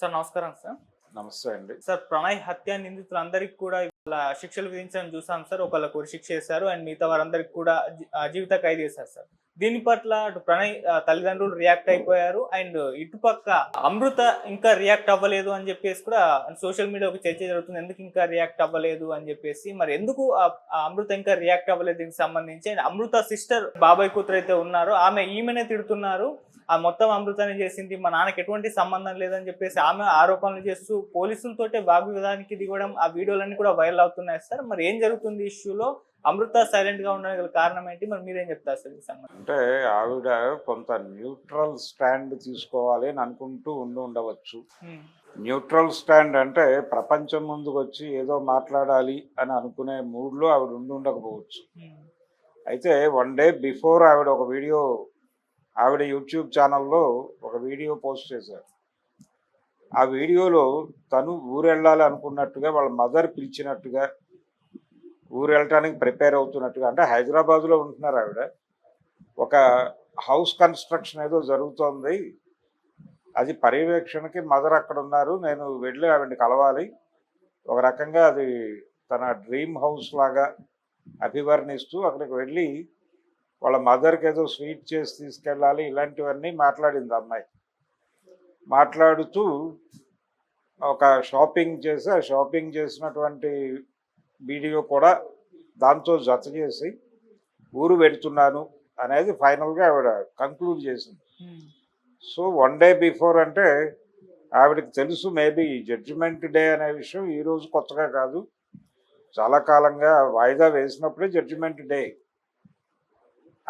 Sir నమస్కారం sir. నమస్తే అండి. సార్ ప్రణయ్ హత్య నిందితులందరికీ కూడా ఇవాళ శిక్షలు విధించడం చూసాం సార్. ఒకళ్ళకు ఉరి శిక్ష చేశారు అండ్ మిగతా వారందరికి కూడా జీవిత ఖైదు చేశారు సార్. దీని పట్ల అటు ప్రణయ్ తల్లిదండ్రులు రియాక్ట్ అయిపోయారు. అండ్ ఇటుపక్క అమృత ఇంకా రియాక్ట్ అవ్వలేదు అని చెప్పేసి కూడా సోషల్ మీడియా ఒక చర్చ జరుగుతుంది. ఎందుకు ఇంకా రియాక్ట్ అవ్వలేదు అని చెప్పేసి మరి ఎందుకు అమృత ఇంకా రియాక్ట్ అవ్వలేదు దీనికి సంబంధించి? అండ్ అమృత సిస్టర్ బాబాయ్ కూతురు అయితే ఉన్నారో ఆమె ఈమెనే తిడుతున్నారు. ఆ మొత్తం అమృతాన్ని చేసింది మా నాన్నకి ఎటువంటి సంబంధం లేదని చెప్పేసి ఆమె ఆరోపణలు చేస్తూ పోలీసులతోటే వాగ్వివాదానికి దిగడం ఆ వీడియోలన్నీ కూడా వైరల్ అవుతున్నాయి సార్. మరి ఏం జరుగుతుంది ఇష్యూలో అమృత సైలెంట్గా ఉండడానికి కారణం ఏంటి? మరి మీరేం చెప్తారు సార్ అంటే ఆవిడ కొంత న్యూట్రల్ స్టాండ్ తీసుకోవాలి అని అనుకుంటూ ఉండి ఉండవచ్చు. న్యూట్రల్ స్టాండ్ అంటే ప్రపంచం ముందుకు వచ్చి ఏదో మాట్లాడాలి అని అనుకునే మూడ్లో ఆవిడ ఉండి ఉండకపోవచ్చు. అయితే వన్ డే బిఫోర్ ఆవిడ ఒక వీడియో ఆవిడ యూట్యూబ్ ఛానల్లో ఒక వీడియో పోస్ట్ చేశారు. ఆ వీడియోలో తను ఊరు వెళ్ళాలి అనుకున్నట్టుగా వాళ్ళ మదర్ పిలిచినట్టుగా ఊరు వెళ్ళటానికి ప్రిపేర్ అవుతున్నట్టుగా అంటే హైదరాబాద్లో ఉంటున్నారు ఆవిడ. ఒక హౌస్ కన్స్ట్రక్షన్ ఏదో జరుగుతోంది. అది పర్యవేక్షణకి మదర్ అక్కడ ఉన్నారు. నేను వెళ్ళి ఆవిడని కలవాలి. ఒక రకంగా అది తన డ్రీమ్ హౌస్ లాగా అభివర్ణిస్తూ అక్కడికి వెళ్ళి వాళ్ళ మదర్కి ఏదో స్వీట్ చేసి తీసుకెళ్ళాలి ఇలాంటివన్నీ మాట్లాడింది అమ్మాయి. మాట్లాడుతూ ఒక షాపింగ్ చేసి ఆ షాపింగ్ చేసినటువంటి వీడియో కూడా దాంతో జత చేసి ఊరు పెడుతున్నాను అనేది ఫైనల్గా ఆవిడ కంక్లూడ్ చేసింది. సో వన్ డే బిఫోర్ అంటే ఆవిడకి తెలుసు మేబీ జడ్జిమెంట్ డే అనే విషయం ఈరోజు కొత్తగా కాదు. చాలా కాలంగా వాయిదా వేసినప్పుడే జడ్జిమెంట్ డే.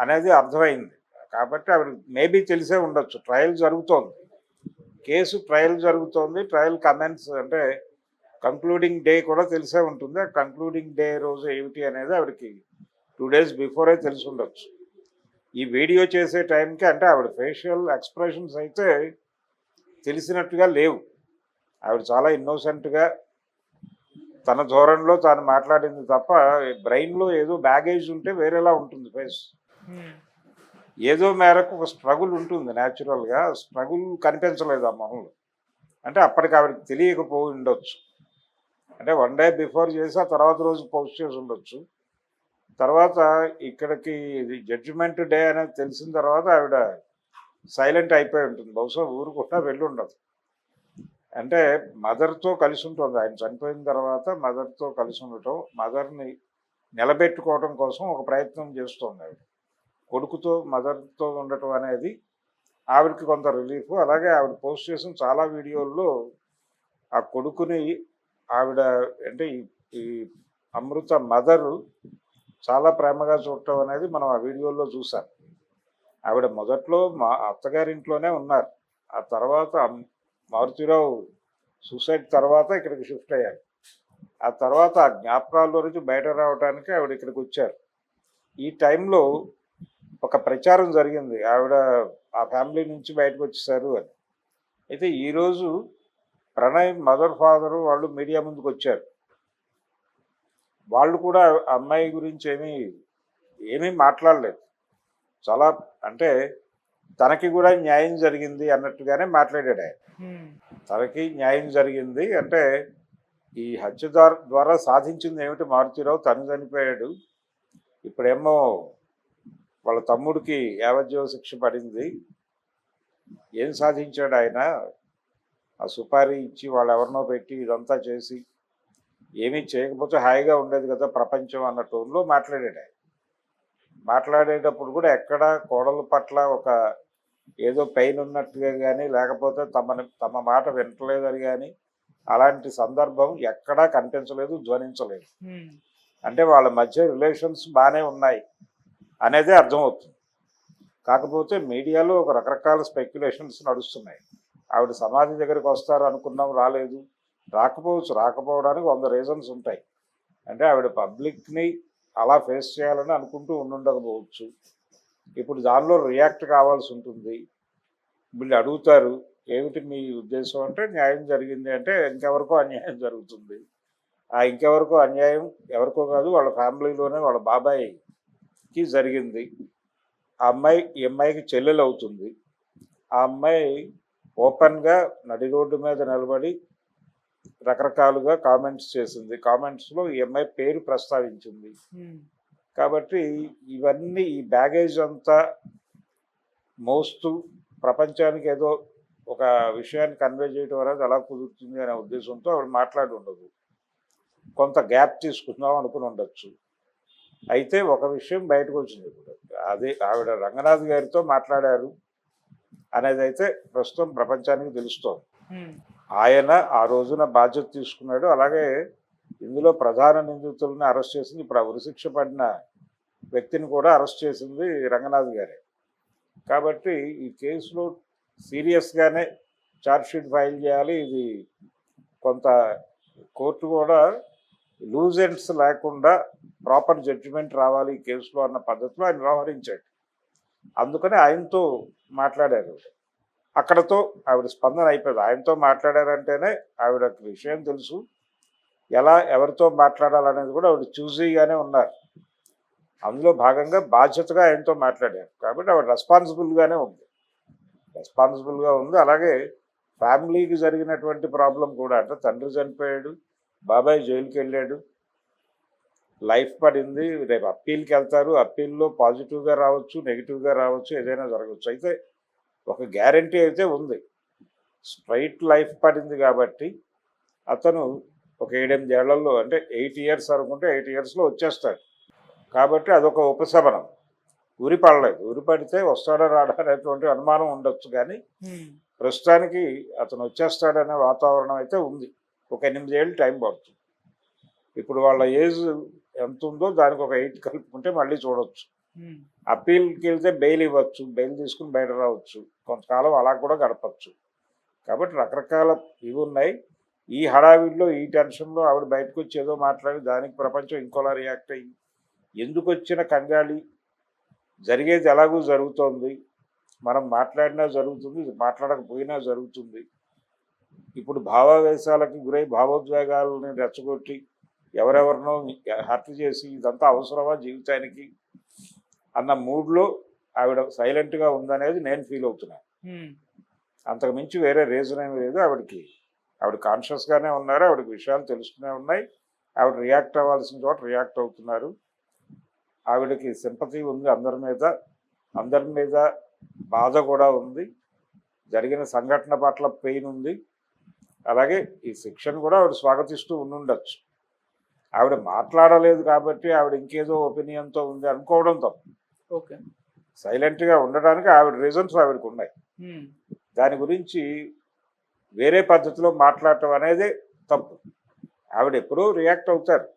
అనేది అర్థమైంది. కాబట్టి ఆవిడ మేబీ తెలిసే ఉండొచ్చు. ట్రయల్ జరుగుతోంది. కేసు ట్రయల్ జరుగుతోంది. ట్రయల్ కమెంట్స్ అంటే కంక్లూడింగ్ డే కూడా తెలిసే ఉంటుంది. ఆ కంక్లూడింగ్ డే రోజు ఏమిటి అనేది ఆవిడకి టూ డేస్ బిఫోరే తెలిసి ఉండొచ్చు. ఈ వీడియో చేసే టైంకి అంటే ఆవిడ ఫేషియల్ ఎక్స్ప్రెషన్స్ అయితే తెలిసినట్టుగా లేవు. ఆవిడ చాలా ఇన్నోసెంట్గా తన ధోరణిలో తాను మాట్లాడింది తప్ప బ్రెయిన్లో ఏదో బ్యాగేజ్ ఉంటే వేరేలా ఉంటుంది ఫేస్ Hmm. ఏదో మేరకు ఒక స్ట్రగుల్ ఉంటుంది న్యాచురల్గా స్ట్రగుల్ కనిపించలేదు ఆ మొహంలో. అంటే అప్పటికి ఆవిడకి తెలియకపోయి ఉండొచ్చు అంటే వన్ డే బిఫోర్ చేసి ఆ తర్వాత రోజు పోస్ట్ చేసి ఉండొచ్చు. తర్వాత ఇక్కడికి జడ్జిమెంట్ డే అనేది తెలిసిన తర్వాత ఆవిడ సైలెంట్ అయిపోయి ఉంటుంది. బహుశా ఊరు వెళ్ళి ఉండదు అంటే మదర్తో కలిసి ఉంటుంది. ఆయన చనిపోయిన తర్వాత మదర్తో కలిసి ఉండటం మదర్ని నిలబెట్టుకోవడం కోసం ఒక ప్రయత్నం చేస్తుంది ఆవిడ. కొడుకుతో మదర్తో ఉండటం అనేది ఆవిడకి కొంత రిలీఫ్. అలాగే ఆవిడ పోస్ట్ చేసిన చాలా వీడియోల్లో ఆ కొడుకుని ఆవిడ అంటే ఈ- ఈ అమృత మదరు చాలా ప్రేమగా చూడటం అనేది మనం ఆ వీడియోలో చూసాం. ఆవిడ మొదట్లో మా అత్తగారింట్లోనే ఉన్నారు. ఆ తర్వాత మారుతిరావు సూసైడ్ తర్వాత ఇక్కడికి షిఫ్ట్ అయ్యారు. ఆ తర్వాత ఆ జ్ఞాపకాల్లో నుంచి బయట రావడానికి ఆవిడ ఇక్కడికి వచ్చారు. ఈ టైంలో ఒక ప్రచారం జరిగింది. ఆవిడ ఆ ఫ్యామిలీ నుంచి బయటకు వచ్చేసారు అని. అయితే ఈరోజు ప్రణయ్ మదర్ ఫాదరు వాళ్ళు మీడియా ముందుకు వచ్చారు. వాళ్ళు కూడా అమ్మాయి గురించి ఏమీ ఏమీ మాట్లాడలేదు. చాలా అంటే తనకి కూడా న్యాయం జరిగింది అన్నట్టుగానే మాట్లాడాడు ఆయన. తనకి న్యాయం జరిగింది అంటే ఈ హత్య ద్వారా సాధించింది ఏమిటి మారుతిరావు? తను చనిపోయాడు. ఇప్పుడేమో వాళ్ళ తమ్ముడికి యావజ్జీవ శిక్ష పడింది. ఏం సాధించాడు ఆయన? ఆ సుపారీ ఇచ్చి వాళ్ళు ఎవరినో పెట్టి ఇదంతా చేసి ఏమీ చేయకపోతే హాయిగా ఉండేది కదా ప్రపంచం అన్న టోన్లో మాట్లాడాడు ఆయన. మాట్లాడేటప్పుడు కూడా ఎక్కడ కోడల పట్ల ఒక ఏదో పెయిన్ ఉన్నట్టుగా కానీ లేకపోతే తమని తమ మాట వింటలేదని కానీ అలాంటి సందర్భం ఎక్కడా కనిపించలేదు ధ్వనించలేదు. అంటే వాళ్ళ మధ్య రిలేషన్స్ బాగానే ఉన్నాయి. అనేదే అర్థమవుతుంది. కాకపోతే మీడియాలో ఒక రకరకాల స్పెక్యులేషన్స్ నడుస్తున్నాయి. ఆవిడ సమాధి దగ్గరికి వస్తారు అనుకున్నాం రాలేదు. రాకపోవచ్చు రాకపోవడానికి వంద రీజన్స్ ఉంటాయి. అంటే ఆవిడ పబ్లిక్ని అలా ఫేస్ చేయాలని అనుకుంటూ ఉండుండకపోవచ్చు. ఇప్పుడు దానిలో రియాక్ట్ కావాల్సి ఉంటుంది. వీళ్ళు అడుగుతారు ఏమిటి మీ ఉద్దేశం? అంటే న్యాయం జరిగింది. అంటే ఇంకెవరికో అన్యాయం జరుగుతుంది. ఆ ఇంకెవరికో అన్యాయం ఎవరికో కాదు వాళ్ళ ఫ్యామిలీలోనే వాళ్ళ బాబాయ్కి జరిగింది. ఆ అమ్మాయి ఈ అమ్మాయికి చెల్లెలు అవుతుంది ఆ అమ్మాయి ఓపెన్గా నడి రోడ్డు మీద నిలబడి రకరకాలుగా కామెంట్స్ చేసింది. కామెంట్స్లో ఈ అమ్మాయి పేరు ప్రస్తావించింది. కాబట్టి ఇవన్నీ ఈ బ్యాగేజ్ అంతా మోస్తూ ప్రపంచానికి ఏదో ఒక విషయాన్ని కన్వే చేయడం అనేది ఎలా కుదురుతుంది అనే ఉద్దేశంతో ఆవిడ మాట్లాడి ఉండదు. కొంత గ్యాప్ తీసుకుందాం అనుకుని ఉండొచ్చు. అయితే ఒక విషయం బయటకు వచ్చింది. ఇప్పుడు అదే ఆవిడ రంగనాథ్ గారితో మాట్లాడారు అనేది అయితే ప్రస్తుతం ప్రపంచానికి తెలుస్తోంది. ఆయన ఆ రోజున బాధ్యత తీసుకున్నాడు. అలాగే ఇందులో ప్రధాన నిందితులను అరెస్ట్ చేసింది. ఇప్పుడు ఆ ఉరిశిక్ష పడిన వ్యక్తిని కూడా అరెస్ట్ చేసింది రంగనాథ్ గారే. కాబట్టి ఈ కేసులో సీరియస్గానే ఛార్జ్షీట్ ఫైల్ చేయాలి. ఇది కొంత కోర్టు కూడా లూజెంట్స్ లేకుండా ప్రాపర్ జడ్జిమెంట్ రావాలి ఈ కేసులో అన్న పద్ధతిలో ఆయన వ్యవహరించాడు. అందుకని ఆయనతో మాట్లాడారు. అక్కడతో ఆవిడ స్పందన అయిపోయింది. ఆయనతో మాట్లాడారంటేనే ఆవిడకి విషయం తెలుసు. ఎలా ఎవరితో మాట్లాడాలనేది కూడా ఆవిడ చూజీగానే ఉన్నారు. అందులో భాగంగా బాధ్యతగా ఆయనతో మాట్లాడారు. కాబట్టి ఆవిడ రెస్పాన్సిబుల్గానే ఉంది. రెస్పాన్సిబుల్గా ఉంది. అలాగే ఫ్యామిలీకి జరిగినటువంటి ప్రాబ్లం కూడా అంటే తండ్రి చనిపోయాడు బాబాయ్ జైలుకి వెళ్ళాడు. లైఫ్ పడింది. రేపు అప్పీల్కి వెళ్తారు. అప్పీల్లో పాజిటివ్గా రావచ్చు నెగిటివ్గా రావచ్చు ఏదైనా జరగవచ్చు. అయితే ఒక గ్యారంటీ అయితే ఉంది. స్ట్రైట్ లైఫ్ పడింది కాబట్టి అతను ఒక ఏడెనిమిది ఏళ్ళలో అంటే ఎయిట్ ఇయర్స్ అనుకుంటే ఎయిట్ ఇయర్స్లో వచ్చేస్తాడు. కాబట్టి అదొక ఉపశమనం. ఉరి పడలేదు. ఉరి పడితే వస్తాడా రాడా అనేటువంటి అనుమానం ఉండొచ్చు కానీ ప్రస్తుతానికి అతను వచ్చేస్తాడనే వాతావరణం అయితే ఉంది. ఒక ఎనిమిది ఏళ్ళు టైం పడుతుంది. ఇప్పుడు వాళ్ళ ఏజ్ ఎంత ఉందో దానికి ఒక ఎయిట్ కలుపుకుంటే మళ్ళీ చూడొచ్చు. ఉమ్, అప్పీల్కి వెళ్తే బెయిల్ ఇవ్వచ్చు బెయిల్ తీసుకుని బయట రావచ్చు. కొంతకాలం అలా కూడా గడపచ్చు. కాబట్టి రకరకాల ఇవి ఉన్నాయి. ఈ హడావిడిలో ఈ టెన్షన్లో ఆవిడ బయటకు వచ్చి ఏదో మాట్లాడి దానికి ప్రపంచం ఇంకోలా రియాక్ట్ అయ్యి ఎందుకు వచ్చిన కంగాళి? జరిగేది ఎలాగూ జరుగుతోంది? మనం మాట్లాడినా జరుగుతుంది మాట్లాడకపోయినా జరుగుతుంది. ఇప్పుడు భావావేశాలకి గురై భావోద్వేగాలని రెచ్చగొట్టి ఎవరెవరినో హత్య చేసి ఇదంతా అవసరమా జీవితానికి అన్న మూడ్లో ఆవిడ సైలెంట్గా ఉందనేది నేను ఫీల్ అవుతున్నాను అంతకు మించి వేరే రీజన్ ఏమీ లేదు. ఆవిడకి ఆవిడ కాన్షియస్గానే ఉన్నారు. ఆవిడకి విషయాలు తెలుస్తూనే ఉన్నాయి. ఆవిడ రియాక్ట్ అవ్వాల్సిన చోట రియాక్ట్ అవుతున్నారు. ఆవిడకి సింపతి ఉంది అందరి మీద. అందరి మీద బాధ కూడా ఉంది. జరిగిన సంఘటన పట్ల పెయిన్ ఉంది. అలాగే ఈ శిక్షను కూడా ఆవిడ స్వాగతిస్తూ ఉండుండొచ్చు. ఆవిడ మాట్లాడలేదు కాబట్టి ఆవిడ ఇంకేదో ఒపీనియన్తో ఉంది అనుకోవడం తప్పు. ఓకే. సైలెంట్గా ఉండడానికి ఆవిడ రీజన్స్ ఆవిడకు ఉన్నాయి. దాని గురించి వేరే పద్ధతిలో మాట్లాడటం అనేది తప్పు. ఆవిడ ఎప్పుడూ రియాక్ట్ అవుతారు.